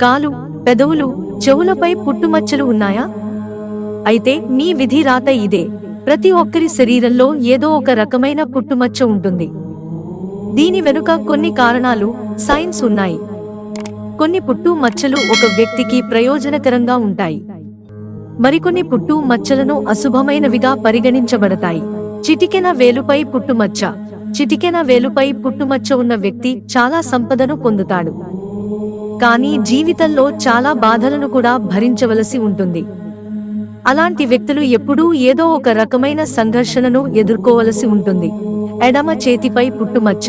కాలు పెదవులు చెవులపై పుట్టుమచ్చలు ఉన్నాయా? అయితే మీ విధి రాత ఇదే. ప్రతి ఒక్కరి శరీరంలో ఏదో ఒక రకమైన పుట్టుమచ్చ ఉంటుంది. దీని వెనుక కొన్ని కారణాలు సైన్స్ ఉన్నాయి. కొన్ని పుట్టు మచ్చలు ఒక వ్యక్తికి ప్రయోజనకరంగా ఉంటాయి. మరికొన్ని పుట్టు మచ్చలను అశుభమైనవిగా పరిగణించబడతాయి. చిటికెన వేలుపై పుట్టుమచ్చ. చిటికెన వేలుపై పుట్టుమచ్చ ఉన్న వ్యక్తి చాలా సంపదను పొందుతాడు. కానీ జీవితంలో చాలా బాధలను కూడా భరించవలసి ఉంటుంది. అలాంటి వ్యక్తులు ఎప్పుడూ ఏదో ఒక రకమైన సంఘర్షణను ఎదుర్కోవలసి ఉంటుంది. ఎడమ చేతిపై పుట్టుమచ్చ.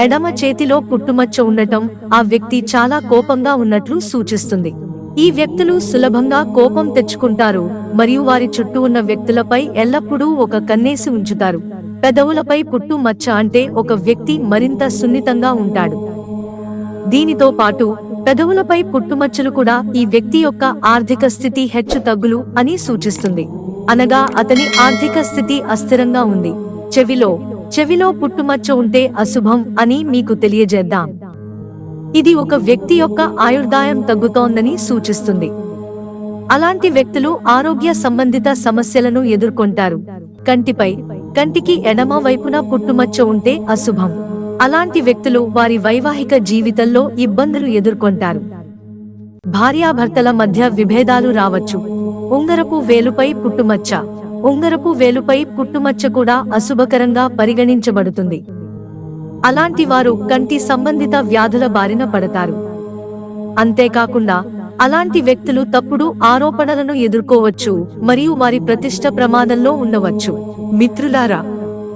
ఎడమ చేతిలో పుట్టుమచ్చ ఉండటం ఆ వ్యక్తి చాలా కోపంగా ఉన్నట్లు సూచిస్తుంది. ఈ వ్యక్తులు సులభంగా కోపం తెచ్చుకుంటారు మరియు వారి చుట్టూ ఉన్న వ్యక్తులపై ఎల్లప్పుడూ ఒక కన్నేసి ఉంచుతారు. పెదవులపై పుట్టు మచ్చ అంటే ఒక వ్యక్తి మరింత సున్నితంగా ఉంటాడు. దీనితో పాటు పెదవులపై పుట్టుమచ్చలు కూడా ఈ వ్యక్తి యొక్క ఆర్థిక స్థితి హెచ్చు తగ్గులు అని సూచిస్తుంది. అనగా అతని ఆర్థిక స్థితి అస్థిరంగా ఉంది. చెవిలో చెవిలో పుట్టుమచ్చ ఉంటే అశుభం అని మీకు తెలియజేద్దాం. ఇది ఒక వ్యక్తి యొక్క ఆయుర్దాయం తగ్గుతోందని సూచిస్తుంది. అలాంటి వ్యక్తులు ఆరోగ్య సంబంధిత సమస్యలను ఎదుర్కొంటారు. కంటిపై కంటికి ఎడమ వైపున పుట్టుమచ్చ ఉంటే అశుభం. అలాంటి వ్యక్తులు వారి వైవాహిక జీవితంలో ఇబ్బందులు ఎదుర్కొంటారు. భార్యాభర్తల మధ్య విభేదాలు రావచ్చు. ఉంగరపు వేలుపై పుట్టుమచ్చ. ఉంగరపు వేలుపై పుట్టుమచ్చ కూడా అశుభకరంగా పరిగణించబడుతుంది. అలాంటి వారు కంటి సంబంధిత వ్యాధుల బారిన పడతారు. అంతేకాకుండా అలాంటి వ్యక్తులు తప్పుడు ఆరోపణలను ఎదుర్కోవచ్చు మరియు వారి ప్రతిష్ట ప్రమాదంలో ఉండవచ్చు. మిత్రులారా